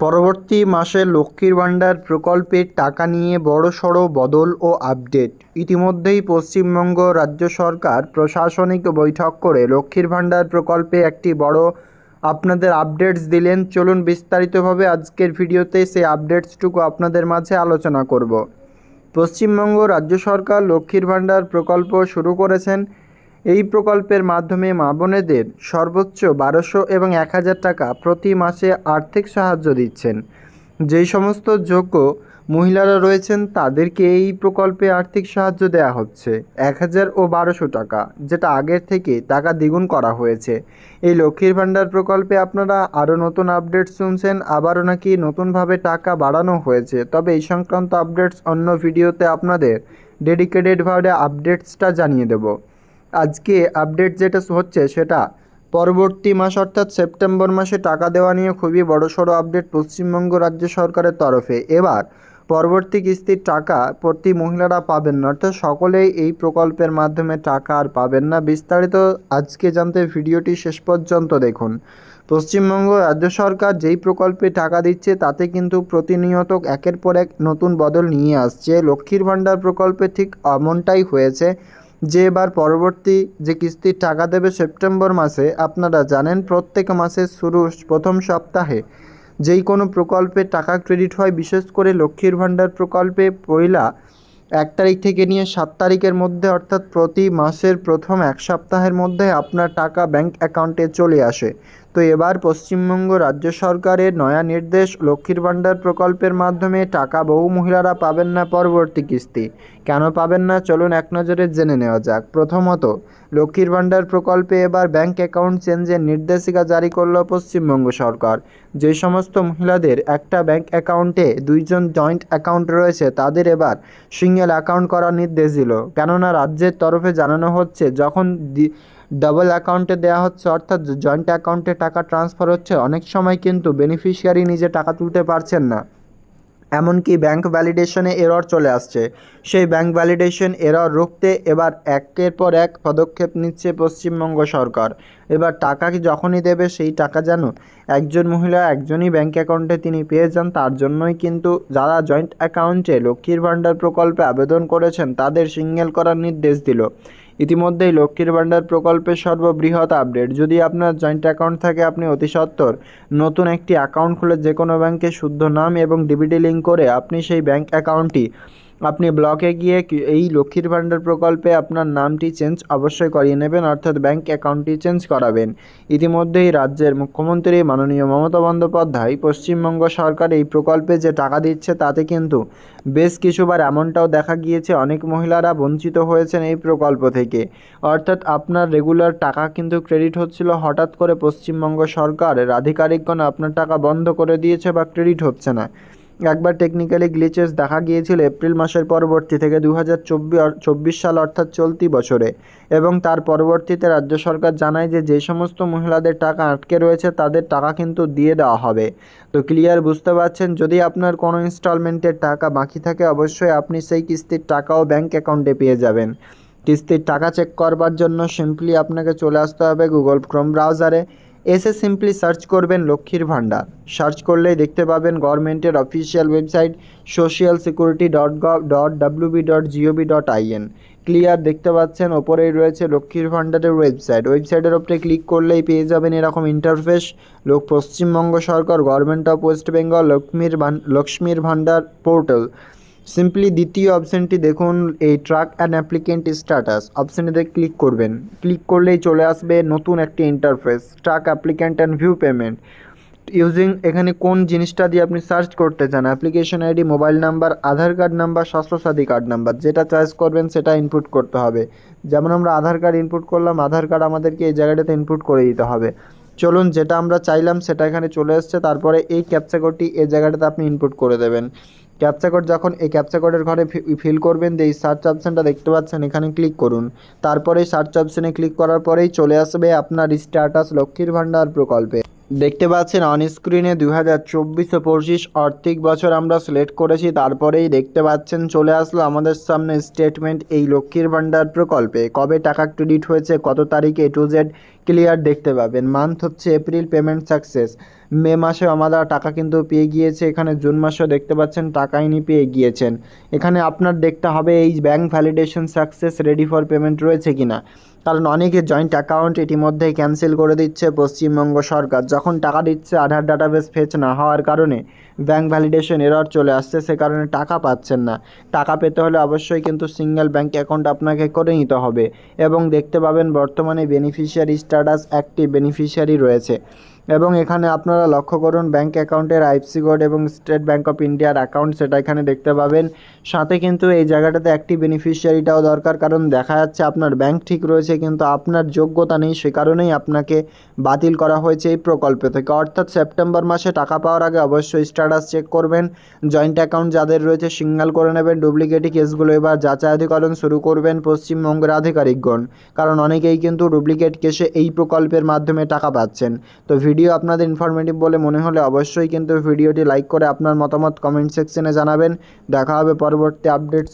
পরবর্তী মাসে লক্ষ্মীর ভাণ্ডার প্রকল্পের টাকা নিয়ে বড়সড় বদল ও আপডেট। ইতিমধ্যেই পশ্চিমবঙ্গ রাজ্য সরকার প্রশাসনিক বৈঠক করে লক্ষ্মীর ভাণ্ডার প্রকল্পে একটি বড় আপনাদের আপডেটস দিলেন। চলুন বিস্তারিতভাবে আজকের ভিডিওতে সেই আপডেটসটুকু আপনাদের মাঝে আলোচনা করব। পশ্চিমবঙ্গ রাজ্য সরকার লক্ষ্মীর ভাণ্ডার প্রকল্প শুরু করেছেন এই প্রকল্পের মাধ্যমে মা বোনেদের সর্বোচ্চ বারোশো এবং এক হাজার টাকা প্রতি মাসে আর্থিক সাহায্য দিচ্ছেন। যেই সমস্ত যোগ্য মহিলারা রয়েছেন, তাদেরকে এই প্রকল্পে আর্থিক সাহায্য দেওয়া হচ্ছে। এক হাজার ও বারোশো টাকা, যেটা আগের থেকে টাকা দ্বিগুণ করা হয়েছে। এই লক্ষ্মীর ভাণ্ডার প্রকল্পে আপনারা আরও নতুন আপডেট শুনছেন, আবারও নাকি নতুনভাবে টাকা বাড়ানো হয়েছে। তবে এই সংক্রান্ত আপডেটস অন্য ভিডিওতে আপনাদের ডেডিকেটেডভাবে আপডেটসটা জানিয়ে দেবো। আজকে আপডেট যেটা হচ্ছে সেটা পরবর্তী মাস অর্থাৎ সেপ্টেম্বর মাসে টাকা দেওয়া নিয়ে খুবই বড়সড় আপডেট পশ্চিমবঙ্গ রাজ্য সরকারের তরফে। এবার পরবর্তী কিস্তির টাকা প্রতি মহিলারা পাবেন না, অর্থাৎ সকলেই এই প্রকল্পের মাধ্যমে টাকা আর পাবেন না। বিস্তারিত আজকে জানতে ভিডিওটি শেষ পর্যন্ত দেখুন। পশ্চিমবঙ্গ রাজ্য সরকার যেই প্রকল্পে টাকা দিচ্ছে, তাতে কিন্তু প্রতিনিয়ত একের পর এক নতুন বদল নিয়ে আসছে। লক্ষ্মীর ভাণ্ডার প্রকল্পে ঠিক এমনটাই হয়েছে। যে এবার পরবর্তী যে কিস্তির টাকা দেবে সেপ্টেম্বর মাসে, আপনারা জানেন প্রত্যেক মাসের শুরু প্রথম সপ্তাহে যেই কোনো প্রকল্পে টাকা ক্রেডিট হয়, বিশেষ করে লক্ষ্মীর ভাণ্ডার প্রকল্পে পয়লা এক তারিখ থেকে নিয়ে সাত তারিখের মধ্যে, অর্থাৎ প্রতি মাসের প্রথম এক সপ্তাহের মধ্যে আপনার টাকা ব্যাংক অ্যাকাউন্টে চলে আসে। তো এবার পশ্চিমবঙ্গ রাজ্য সরকারের নয়া নির্দেশ লক্ষ্মীর ভাণ্ডার প্রকল্পের মাধ্যমে টাকা বহু মহিলারা পাবেন না পরবর্তী কিস্তি। কেন পাবেন না? চলুন এক নজরে জেনে নেওয়া যাক। প্রথমত, লক্ষ্মীর ভাণ্ডার প্রকল্পে এবার ব্যাংক অ্যাকাউন্ট চেঞ্জের নির্দেশিকা জারি করল পশ্চিমবঙ্গ সরকার। যে সমস্ত মহিলাদের একটা ব্যাংক অ্যাকাউন্টে দুইজন জয়েন্ট অ্যাকাউন্ট রয়েছে, তাদের এবার সিঙ্গেল অ্যাকাউন্ট করার নির্দেশ দিল। কেননা, রাজ্যের তরফে জানানো হচ্ছে, যখন ডাবল অ্যাকাউন্টে দেওয়া হচ্ছে, অর্থাৎ জয়েন্ট অ্যাকাউন্টে টাকা ট্রান্সফার হচ্ছে, অনেক সময় কিন্তু বেনিফিশিয়ারি নিজে টাকা তুলতে পারছেন না। এমনকি ব্যাংক ভ্যালিডেশনে এরর চলে আসছে। সেই ব্যাংক ভ্যালিডেশন এরর রুখতে এবার একের পর এক পদক্ষেপ নিচ্ছে পশ্চিমবঙ্গ সরকার। এবার টাকা যখনই দেবে, সেই টাকা যেন একজন মহিলা একজনই ব্যাংক অ্যাকাউন্টে তিনি পেয়ে যান, তার জন্যই কিন্তু যারা জয়েন্ট অ্যাকাউন্টে লক্ষ্মীর ভাণ্ডার প্রকল্পে আবেদন করেছেন, তাদের সিঙ্গেল করার নির্দেশ দিল। ইতিমধ্যেই লক্ষ্মীর ভাণ্ডার প্রকল্পের সর্ববৃহৎ আপডেট। যদি আপনার জয়েন্ট অ্যাকাউন্ট থাকে, আপনি অতি সত্বর নতুন একটি অ্যাকাউন্ট খুলে যে কোনো ব্যাংকে শুদ্ধ নাম এবং ডিবিটি লিঙ্ক করে আপনি সেই ব্যাংক অ্যাকাউন্টটি আপনি ব্লকে গিয়ে এই লক্ষ্মীর ভাণ্ডার প্রকল্পে আপনার নামটি চেঞ্জ অবশ্যই করিয়ে নেবেন, অর্থাৎ ব্যাংক অ্যাকাউন্টটি চেঞ্জ করাবেন। ইতিমধ্যেই রাজ্যের মুখ্যমন্ত্রী মাননীয় মমতা বন্দ্যোপাধ্যায়, পশ্চিমবঙ্গ সরকার এই প্রকল্পে যে টাকা দিচ্ছে তাতে কিন্তু বেশ কিছুবার এমনটাও দেখা গিয়েছে, অনেক মহিলারা বঞ্চিত হয়েছেন এই প্রকল্প থেকে। অর্থাৎ আপনার রেগুলার টাকা কিন্তু ক্রেডিট হচ্ছিল, হঠাৎ করে পশ্চিমবঙ্গ সরকারের আধিকারিকগণ আপনার টাকা বন্ধ করে দিয়েছে বা ক্রেডিট হচ্ছে না। একবার টেকনিক্যালি গ্লিচেস দেখা গিয়েছিল এপ্রিল মাসের পরবর্তী থেকে দু হাজার চব্বিশ সাল অর্থাৎ চলতি বছরে এবং তার পরবর্তীতে রাজ্য সরকার জানায় যে যে সমস্ত মহিলাদের টাকা আটকে রয়েছে তাদের টাকা কিন্তু দিয়ে দেওয়া হবে। তো ক্লিয়ার বুঝতে পারছেন? যদি আপনার কোনো ইনস্টলমেন্টের টাকা বাকি থাকে, অবশ্যই আপনি সেই কিস্তির টাকাও ব্যাঙ্ক অ্যাকাউন্টে পেয়ে যাবেন। কিস্তির টাকা চেক করবার জন্য সিম্পলি আপনাকে চলে আসতে হবে গুগল ক্রোম ব্রাউজারে এসে সিম্পলি সার্চ করবেন লক্ষ্মীর ভাণ্ডার। সার্চ করলেই দেখতে পাবেন গভর্নমেন্টের official website social security dot gov dot WB dot GOB dot IN clear দেখতে পাচ্ছেন, ওপরেই রয়েছে লক্ষ্মীর ভাণ্ডারের ওয়েবসাইট ওয়েবসাইটের ওপরে ক্লিক করলেই পেয়ে যাবেন এরকম ইন্টারফেস লোক পশ্চিমবঙ্গ সরকার government of West Bengal Lakshmir Lakshmir Bhandar portal simply দ্বিতীয় অপশানটি দেখুন, এই ট্রাক অ্যান্ড অ্যাপ্লিকেন্ট স্ট্যাটাস অপশানেতে ক্লিক করবেন। ক্লিক করলেই চলে আসবে নতুন একটি interface track applicant and view payment using এখানে কোন জিনিসটা দিয়ে আপনি সার্চ করতে চান application ID mobile number Aadhaar card number Swasthya Sathi card number যেটা চয়েস করবেন সেটা ইনপুট করতে হবে। যেমন আমরা আধার কার্ড ইনপুট করলাম আধার কার্ড আমাদেরকে এই জায়গাটাতে ইনপুট করে দিতে হবে। চলুন, যেটা আমরা চাইলাম সেটা এখানে চলে এসছে, তারপরে এই ক্যাপচা এই জায়গাটাতে আপনি ইনপুট করে দেবেন। ক্যাপচা কোড যখন এই ক্যাপচা কোডের ঘরে ফিল করবেন, যে এই সার্চ অপশানটা দেখতে পাচ্ছেন, এখানে ক্লিক করুন। তারপরে সার্চ অপশানে ক্লিক করার পরেই চলে আসবে আপনার স্ট্যাটাস লক্ষ্মীর ভাণ্ডার প্রকল্পে। দেখতে পাচ্ছেন অন স্ক্রিনে দু হাজার চব্বিশ পঁচিশ আর্থিক বছর আমরা সিলেক্ট করেছি, তারপরেই দেখতে পাচ্ছেন, চলে আসলো আমাদের সামনে স্টেটমেন্ট এই লক্ষ্মীর ভাণ্ডার প্রকল্পে। কবে টাকা ক্রেডিট হয়েছে, কত তারিখে টু জেড ক্লিয়ার দেখতে পাবেন। মান্থ হচ্ছে এপ্রিল পেমেন্ট সাকসেস মে মাসে আমরা টাকা কিন্তু পেয়ে গিয়েছে, এখানে জুন মাসেও দেখতে পাচ্ছেন টাকা ইনি পেয়ে গিয়েছেন। এখানে আপনার দেখতে হবে এই bank validation success ready for payment রয়েছে কিনা। কারণ অনেকে জয়েন্ট অ্যাকাউন্ট ইতিমধ্যেই ক্যান্সেল করে দিচ্ছে পশ্চিমবঙ্গ সরকার। যখন টাকা দিচ্ছে, আধার ডাটাবেস ফেচ না হওয়ার কারণে ব্যাঙ্ক ভ্যালিডেশন এরর চলে আসছে, সে কারণে টাকা পাচ্ছেন না। টাকা পেতে হলে অবশ্যই কিন্তু সিঙ্গেল ব্যাঙ্ক অ্যাকাউন্ট আপনাকে করে নিতে হবে। এবং দেখতে পাবেন বর্তমানে বেনিফিশিয়ারি স্ট্যাটাস অ্যাক্টিভ বেনিফিশিয়ারি রয়েছে। এবং এখানে আপনারা লক্ষ্য করুন ব্যাঙ্ক অ্যাকাউন্টের আইএফসি কোড এবং স্টেট ব্যাঙ্ক অফ ইন্ডিয়ার অ্যাকাউন্ট সেটা এখানে দেখতে পাবেন। সাথে কিন্তু এই জায়গাটাতে একটি বেনিফিশিয়ারিটাও দরকার, কারণ দেখা যাচ্ছে আপনার ব্যাঙ্ক ঠিক রয়েছে, কিন্তু আপনার যোগ্যতা নেই, সে কারণেই আপনাকে বাতিল করা হয়েছে এই প্রকল্প থেকে। অর্থাৎ সেপ্টেম্বর মাসে টাকা পাওয়ার আগে অবশ্যই স্ট্যাটাস চেক করবেন। জয়েন্ট অ্যাকাউন্ট যাদের রয়েছে সিঙ্গাল করে নেবেন ডুপ্লিকেটি কেসগুলো এবার যাচাইধিকরণ শুরু করবেন পশ্চিমবঙ্গের আধিকারিকগণ। কারণ অনেকেই কিন্তু ডুপ্লিকেট কেসে এই প্রকল্পের মাধ্যমে টাকা পাচ্ছেন। তো ভিডিও আপনাদের ইনফরমেটিভ বলে মনে হলে অবশ্যই কিন্তু ভিডিওটি লাইক করে আপনার মতামত কমেন্ট সেকশনে জানাবেন। দেখা হবে পরবর্তী আপডেটস